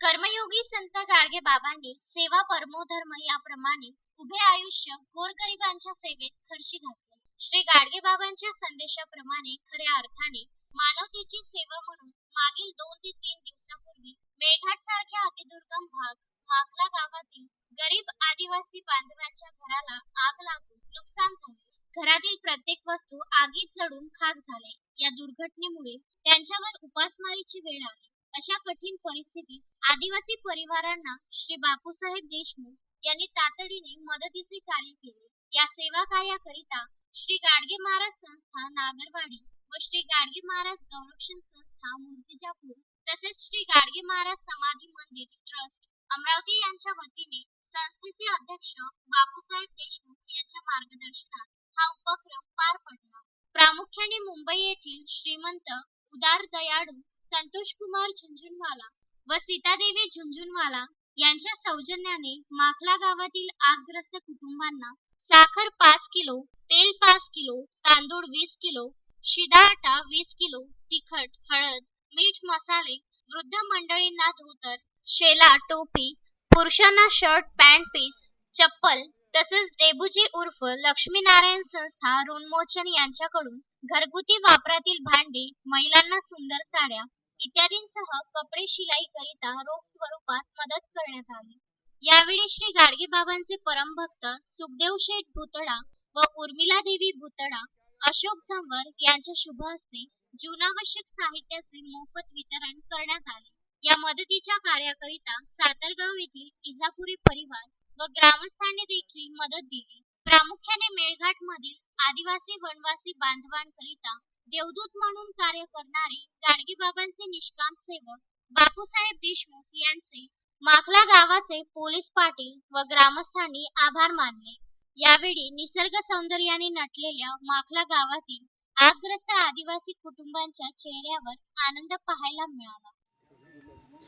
कर्मयोगी संत गाडगे बाबांनी सेवा परमोधर्म याप्रमाणे उभे आयुष्य गोरगरिबांच्या सेवेत खर्ची घातले. श्री गाडगे बाबांच्या संदेशाप्रमाणे खऱ्या अर्थाने मानवतेची सेवा म्हणून मागील दोन ते तीन दिवसापूर्वी मेळघाट सारख्या अतिदुर्गम भाग माकला गावातील गरीब आदिवासी बांधवांच्या घराला आग लागून नुकसान झाले. घरातील प्रत्येक वस्तू आगीत जळून खाक झाले. या दुर्घटनेमुळे त्यांच्यावर उपासमारीची वेळ आली. अशा कठीण परिस्थितीत आदिवासी परिवारांना श्री बापूसाहेब देशमुख यांनी तातडीने मदतीचे कार्य केले. या सेवा कार्याकरिता श्री गाडगे महाराज संस्था नागरवाडी व श्री गाडगे महाराज गौरक्षण संस्था मूर्तिजापूर तसेच श्री गाडगे महाराज समाधी मंदिर ट्रस्ट अमरावती यांच्या वतीने संस्थेचे अध्यक्ष बापूसाहेब देशमुख यांच्या मार्गदर्शनात हा उपक्रम पार पडला. प्रामुख्याने मुंबई येथील श्रीमंत उदार दयाळू संतोष कुमार झुंझुनवाला व सीतादेवी झुंझुनवाला यांच्या सौजन्याने माखला गावातील आगग्रस्त कुटुंबांना साखर पाच किलो तेल पाच किलो तांदूळ वीस किलो शिदा आटा वीस किलो तिखट हळद मीठ मसाले वृद्ध मंडळींना धोतर शेला टोपी पुरुषांना शर्ट पॅन्ट पीस चप्पल तसेच डेबुजी उर्फ लक्ष्मीनारायण संस्था ऋणमोचन यांच्याकडून घरगुती वापरातील भांडी महिलांना सुंदर साड्या इत्यादींसह कपडे शिलाई करिता रोख स्वरूपात मदत करण्यात आली. यावेळी श्री गाडगे बाबांचे परमभक्त सुखदेव शेठ भुतडा व उर्मिला देवी भुतडा अशोक झांवर यांच्या शुभ हस्ते जीवनावश्यक साहित्याचे मोफत वितरण करण्यात आले. या मदतीच्या कार्याकरिता सातरगाव येथील इजापुरी परिवार व ग्रामस्थांनी देखील मदत दिली. प्रामुख्याने मेळघाट मधील आदिवासी वनवासी बांधवांकरिता देवदूत म्हणून कार्य करणारे गाडगेबाबांचे निष्काम सेवक बापूसाहेब देशमुख यांचे माखला गावाचे पोलीस पाटील व ग्रामस्थांनी आभार मानले. यावेळी निसर्ग सौंदर्याने नटलेल्या माखला गावातील आग्रस्त आदिवासी कुटुंबांच्या चेहऱ्यावर आनंद पाहायला मिळाला.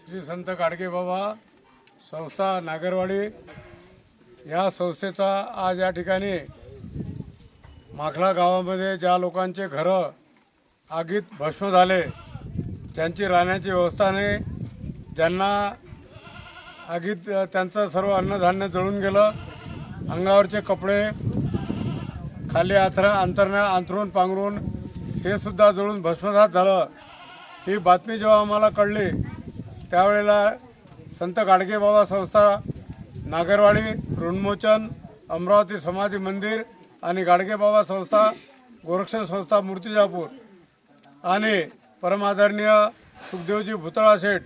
श्री संत गाडगे बाबा संस्था नागरवाडी या संस्थेचा आज या ठिकाणी माखला गावामध्ये ज्या लोकांचे घरं आगीत भस्म झाले. त्यांची राहण्याची व्यवस्था नाही. ज्यांना आगीत त्यांचं सर्व अन्नधान्य जळून गेलं. अंगावरचे कपडे खाली आथरा अंतरण्या अंथरून पांघरून हे सुद्धा जळून भस्मसात झालं. ही बातमी जेव्हा आम्हाला कळली त्यावेळेला संत गाडगेबाबा संस्था नागरवाडी ऋणमोचन अमरावती समाधी मंदिर आणि गाडगेबाबा संस्था गोरक्षण संस्था मूर्तिजापूर आणि परमादरणीय सुखदेवजी भुतळा शेठ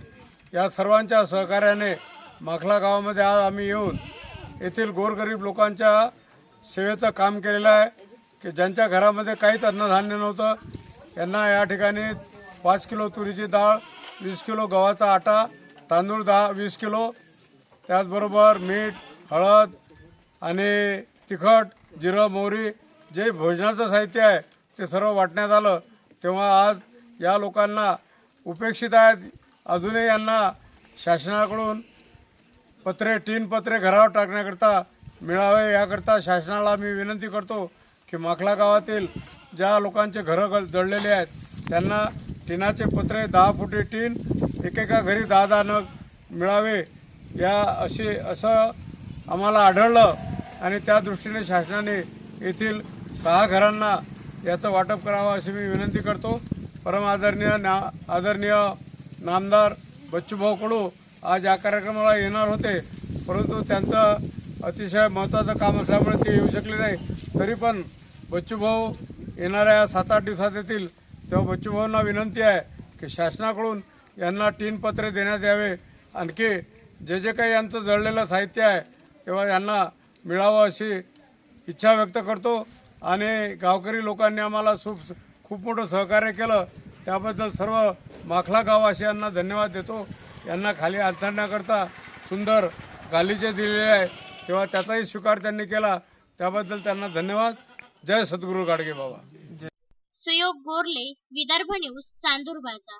या सर्वांच्या सहकार्याने माखला गावामध्ये आज आम्ही येऊन येथील गोरगरीब लोकांच्या सेवेचं काम केलेलं आहे की ज्यांच्या घरामध्ये काहीच अन्नधान्य नव्हतं यांना या ठिकाणी पाच किलो तुरीची डाळ वीस किलो गव्हाचा आटा तांदूळ दहा वीस किलो त्याचबरोबर मीठ हळद आणि तिखट जिरं मोहरी जे भोजनाचं साहित्य आहे ते सर्व वाटण्यात आलं. तेव्हा आज या लोकांना उपेक्षित आहेत. अजूनही यांना शासनाकडून पत्रे तीन पत्रे घरावर टाकण्याकरता मिळावे. याकरता शासनाला मी विनंती करतो की माखला गावातील ज्या लोकांचे घरं जळलेले आहेत त्यांना टिनाचे पत्रे दहा फुटी टीन एकेका घरी दहा दहा नग मिळावे. या असे असं आम्हाला आढळलं आणि त्या दृष्टीने शासनाने येथील सहा घरांना याचं वाटप करावं अशी मी विनंती करतो. परम आदरणीय ना आदरणीय नामदार बच्चूभाऊ कडू आज या कार्यक्रमाला येणार होते. परंतु त्यांचं अतिशय महत्त्वाचं काम असल्यामुळे ते येऊ शकले नाही. तरी पण बच्चूभाऊ येणाऱ्या सात आठ दिवसात येतील. तेव्हा बच्चूभाऊंना विनंती आहे की शासनाकडून यांना तीन पत्रे देण्यात यावे. आणखी जे जे काही यांचं जळलेलं साहित्य आहे तेव्हा यांना मिळावं अशी इच्छा व्यक्त करतो. आणि गावकरी लोकांनी आम्हाला खूप खूप मोठं सहकार्य केलं. त्याबद्दल सर्व माखला गाववासियांना धन्यवाद देतो. यांना खाली अंथरण्याकरता सुंदर गालिचे दिलेले आहे. तेव्हा त्याचाही स्वीकार त्यांनी केला. त्याबद्दल त्यांना धन्यवाद. जय सद्गुरू गाडगे बाबा. सुयोग गोरले विदर्भ न्यूज चांदूर बाजार.